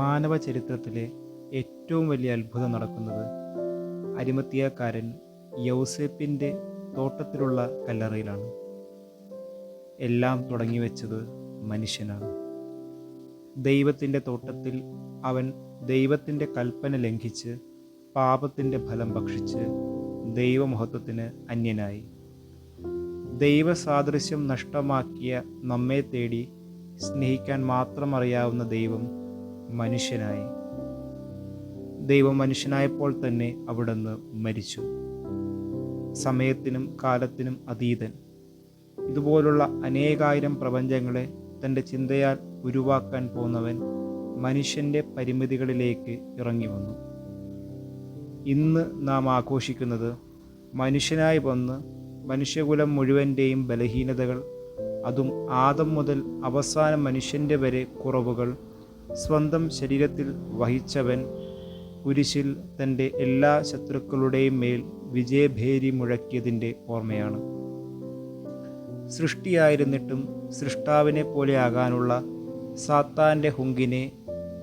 മാനവ ചരിത്രത്തിലെ ഏറ്റവും വലിയ അത്ഭുതം നടക്കുന്നത് അരിമത്തിയക്കാരൻ യൗസേപ്പിന്റെ തോട്ടത്തിലുള്ള കല്ലറയിലാണ്. എല്ലാം തുടങ്ങി വെച്ചത് മനുഷ്യനാണ്. ദൈവത്തിന്റെ തോട്ടത്തിൽ അവൻ ദൈവത്തിന്റെ കൽപ്പന ലംഘിച്ച് പാപത്തിന്റെ ഫലം ഭക്ഷിച്ച് ദൈവമഹത്വത്തിന് അന്യനായി. ദൈവസാദൃശ്യം നഷ്ടമാക്കിയ നമ്മെ തേടി സ്നേഹിക്കാൻ മാത്രം അറിയാവുന്ന ദൈവം മനുഷ്യനായി. ദൈവം മനുഷ്യനായപ്പോൾ തന്നെ അവിടുന്ന് മരിച്ചു. സമയത്തിനും കാലത്തിനും അതീതൻ. ഇതുപോലുള്ള അനേകായിരം പ്രപഞ്ചങ്ങളെ തന്റെ ചിന്തയാൽ ഉരുവാക്കാൻ പോന്നവൻ മനുഷ്യന്റെ പരിമിതികളിലേക്ക് ഇറങ്ങി വന്നു. ഇന്ന് നാം ആഘോഷിക്കുന്നത് മനുഷ്യനായി വന്ന് മനുഷ്യകുലം മുഴുവന്റെയും ബലഹീനതകൾ അതും ആദം മുതൽ അവസാന മനുഷ്യന്റെ വരെ കുറവുകൾ സ്വന്തം ശരീരത്തിൽ വഹിച്ചവൻ കുരിശിൽ തന്റെ എല്ലാ ശത്രുക്കളുടെയും മേൽ വിജയഭേരി മുഴക്കിയതിന്റെ ഓർമ്മയാണ്. സൃഷ്ടിയായിരുന്നിട്ടും സൃഷ്ടാവിനെ പോലെ ആകാനുള്ള സാത്താന്റെ ഹുങ്കിനെ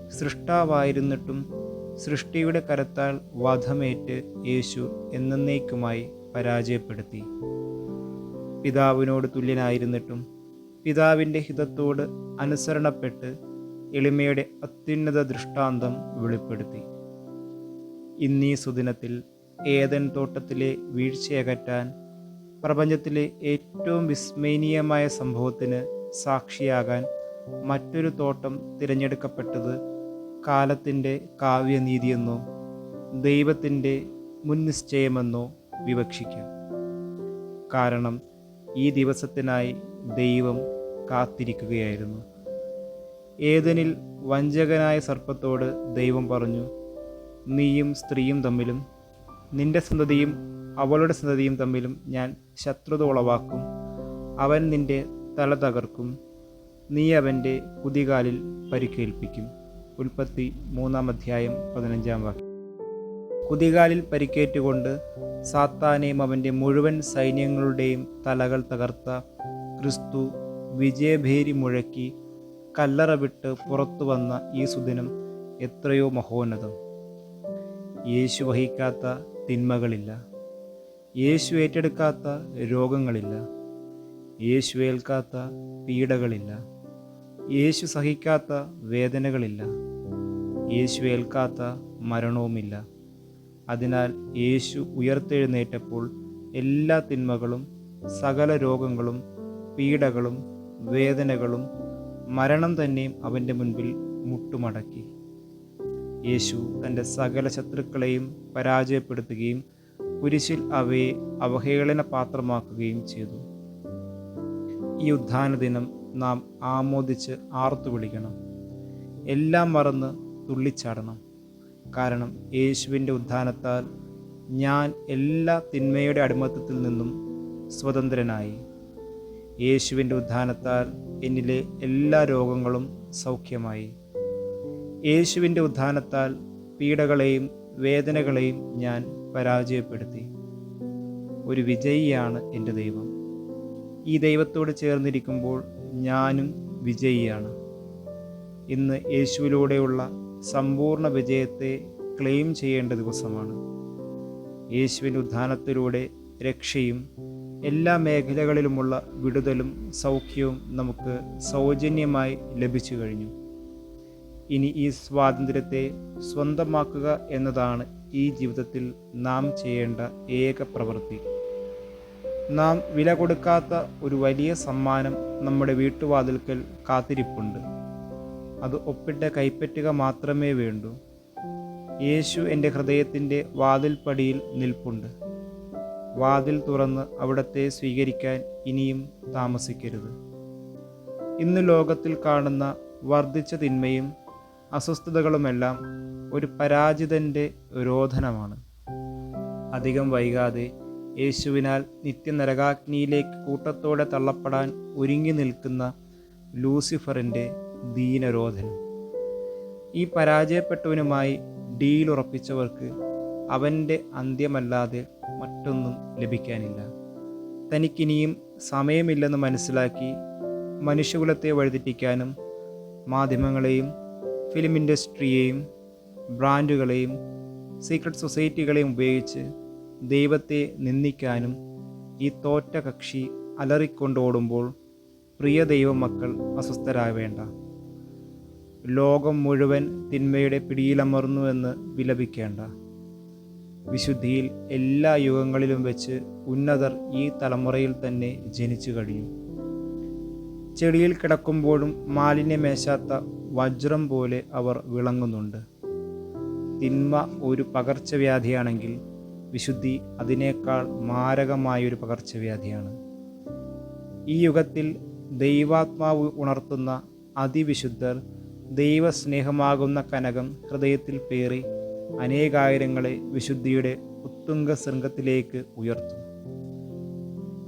സൃഷ്ടാവായിരുന്നിട്ടും സൃഷ്ടിയുടെ കരത്താൽ വധമേറ്റ് യേശു എന്നേക്കുമായി പരാജയപ്പെടുത്തി. പിതാവിനോട് തുല്യനായിരുന്നിട്ടും പിതാവിന്റെ ഹിതത്തോട് അനുസരണപ്പെട്ട് എളിമയുടെ അത്യുന്നത ദൃഷ്ടാന്തം വെളിപ്പെടുത്തി. ഇന്നീ സുദിനത്തിൽ ഏതൻ തോട്ടത്തിലെ വീഴ്ചയകറ്റാൻ പ്രപഞ്ചത്തിലെ ഏറ്റവും വിസ്മയനീയമായ സംഭവത്തിന് സാക്ഷിയാകാൻ മറ്റൊരു തോട്ടം തിരഞ്ഞെടുക്കപ്പെട്ടത് കാലത്തിന്റെ കാവ്യനീതിയെന്നോ ദൈവത്തിന്റെ മുൻനിശ്ചയമെന്നോ വിവക്ഷിക്കാം. കാരണം ഈ ദിവസത്തിനായി ദൈവം കാത്തിരിക്കുകയായിരുന്നു. ഏതനിൽ വഞ്ചകനായ സർപ്പത്തോട് ദൈവം പറഞ്ഞു നീയും സ്ത്രീയും തമ്മിലും നിന്റെ സന്തതിയും അവളുടെ സന്തതിയും തമ്മിലും ഞാൻ ശത്രുത ഉളവാക്കും അവൻ നിന്റെ തല തകർക്കും. നീ അവന്റെ കുതികാലിൽ പരിക്കേൽപ്പിക്കും. ഉൽപ്പത്തി മൂന്നാം അധ്യായം പതിനഞ്ചാം വാക്യം. കുതികാലിൽ പരിക്കേറ്റുകൊണ്ട് സാത്താനെയും അവന്റെ മുഴുവൻ സൈന്യങ്ങളുടെയും തലകൾ തകർത്ത ക്രിസ്തു വിജയഭേരി മുഴക്കി കല്ലറ വിട്ട് പുറത്തു വന്ന ഈ സുദിനം എത്രയോ മഹോന്നതം. യേശു വഹിക്കാത്ത തിന്മകളില്ല. യേശു ഏറ്റെടുക്കാത്ത രോഗങ്ങളില്ല. യേശു ഏൽക്കാത്ത പീഡകളില്ല. യേശു സഹിക്കാത്ത വേദനകളില്ല. യേശു ഏൽക്കാത്ത മരണവുമില്ല. അതിനാൽ യേശു ഉയർത്തെഴുന്നേറ്റപ്പോൾ എല്ലാ തിന്മകളും സകല രോഗങ്ങളും പീഡകളും വേദനകളും മരണം തന്നെയും അവന്റെ മുൻപിൽ മുട്ടുമടക്കി. യേശു തന്റെ സകല ശത്രുക്കളെയും പരാജയപ്പെടുത്തുകയും കുരിശിൽ അവയെ അവഹേളന പാത്രമാക്കുകയും ചെയ്തു. ഈ ഉദ്ധാന ദിനം നാം ആമോദിച്ച് ആർത്തു വിളിക്കണം. എല്ലാം മറന്ന് തുള്ളിച്ചാടണം. കാരണം യേശുവിന്റെ ഉദ്ധാനത്താൽ ഞാൻ എല്ലാ തിന്മയുടെ അടിമത്തത്തിൽ നിന്നും സ്വതന്ത്രനായി. യേശുവിന്റെ ഉദ്ധാനത്താൽ എന്നിലെ എല്ലാ രോഗങ്ങളും സൗഖ്യമായി. യേശുവിന്റെ ഉദ്ധാനത്താൽ പീഡകളെയും വേദനകളെയും ഞാൻ പരാജയപ്പെടുത്തി. ഒരു വിജയിയാണ് എന്റെ ദൈവം. ഈ ദൈവത്തോട് ചേർന്നിരിക്കുമ്പോൾ ഞാനും വിജയിയാണ്. ഇന്ന് യേശുവിലൂടെയുള്ള സമ്പൂർണ വിജയത്തെ ക്ലെയിം ചെയ്യേണ്ട ദിവസമാണ്. യേശുവിന്റെ ഉദ്ധാനത്തിലൂടെ രക്ഷയും എല്ലാ മേഖലകളിലുമുള്ള വിടുതലും സൗഖ്യവും നമുക്ക് സൗജന്യമായി ലഭിച്ചു കഴിഞ്ഞു. ഇനി ഈ സ്വാതന്ത്ര്യത്തെ സ്വന്തമാക്കുക എന്നതാണ് ഈ ജീവിതത്തിൽ നാം ചെയ്യേണ്ട ഏക പ്രവൃത്തി. നാം വില കൊടുക്കാത്ത ഒരു വലിയ സമ്മാനം നമ്മുടെ വീട്ടുവാതിൽക്കൽ കാത്തിരിപ്പുണ്ട്. അത് ഒപ്പിട്ട കൈപ്പറ്റുക മാത്രമേ വേണ്ടൂ. യേശു എന്റെ ഹൃദയത്തിന്റെ വാതിൽപ്പടിയിൽ നിൽപ്പുണ്ട്. വാതിൽ തുറന്ന് അവിടത്തെ സ്വീകരിക്കാൻ ഇനിയും താമസിക്കരുത്. ഇന്ന് ലോകത്തിൽ കാണുന്ന വർദ്ധിച്ച തിന്മയും അസ്വസ്ഥതകളുമെല്ലാം ഒരു പരാജിതന്റെ രോധനമാണ്. അധികം വൈകാതെ യേശുവിനാൽ നിത്യനരകാഗ്നിയിലേക്ക് കൂട്ടത്തോടെ തള്ളപ്പെടാൻ ഒരുങ്ങി നിൽക്കുന്ന ലൂസിഫറിന്റെ ദീനരോധനം ഈ പരാജയപ്പെട്ടവനുമായി ഡീൽ ഉറപ്പിച്ചവർക്ക് അവന്റെ അന്ത്യമല്ലാതെ മറ്റൊന്നും ലഭിക്കാനില്ല. തനിക്കിനിയും സമയമില്ലെന്ന് മനസ്സിലാക്കി മനുഷ്യകുലത്തെ വഴിതെറ്റിക്കാനും മാധ്യമങ്ങളെയും ഫിലിം ഇൻഡസ്ട്രിയെയും ബ്രാൻഡുകളെയും സീക്രട്ട് സൊസൈറ്റികളെയും ഉപയോഗിച്ച് ദൈവത്തെ നിന്ദിക്കാനും ഈ തോറ്റ കക്ഷി അലറിക്കൊണ്ടോടുമ്പോൾ പ്രിയ ദൈവമക്കൾ അസ്വസ്ഥരാവേണ്ട. ലോകം മുഴുവൻ തിന്മയുടെ പിടിയിലമർന്നുവെന്ന് വിലപിക്കേണ്ട. വിശുദ്ധിയിൽ എല്ലാ യുഗങ്ങളിലും വെച്ച് ഉന്നതർ ഈ തലമുറയിൽ തന്നെ ജനിച്ചു കഴിയും. ചെടിയിൽ കിടക്കുമ്പോഴും മാലിന്യമേശാത്ത വജ്രം പോലെ അവർ വിളങ്ങുന്നുണ്ട്. തിന്മ ഒരു പകർച്ചവ്യാധിയാണെങ്കിൽ വിശുദ്ധി അതിനേക്കാൾ മാരകമായൊരു പകർച്ചവ്യാധിയാണ്. ഈ യുഗത്തിൽ ദൈവാത്മാവ് ഉണർത്തുന്ന അതിവിശുദ്ധർ ദൈവസ്നേഹമാകുന്ന കനകം ഹൃദയത്തിൽ പേറി അനേകായിരങ്ങളെ വിശുദ്ധിയുടെ ഉത്തുംഗ ശൃംഗത്തിലേക്ക് ഉയർത്തും.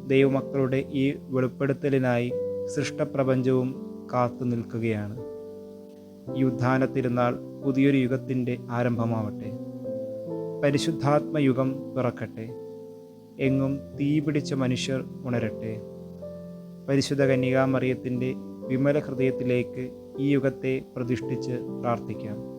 ദൈവമക്കളുടെ ഈ വെളിപ്പെടുത്തലിനായി സൃഷ്ടപ്രപഞ്ചവും കാത്തു നിൽക്കുകയാണ്. ഈ ഉദ്ധാന തിരുനാൾ പുതിയൊരു യുഗത്തിന്റെ ആരംഭമാവട്ടെ. പരിശുദ്ധാത്മയുഗം പിറക്കട്ടെ. എങ്ങും തീപിടിച്ച മനുഷ്യർ ഉണരട്ടെ. പരിശുദ്ധ കന്യകാമറിയത്തിന്റെ വിമല ഹൃദയത്തിലേക്ക് ഈ യുഗത്തെ പ്രതിഷ്ഠിച്ച് പ്രാർത്ഥിക്കാം.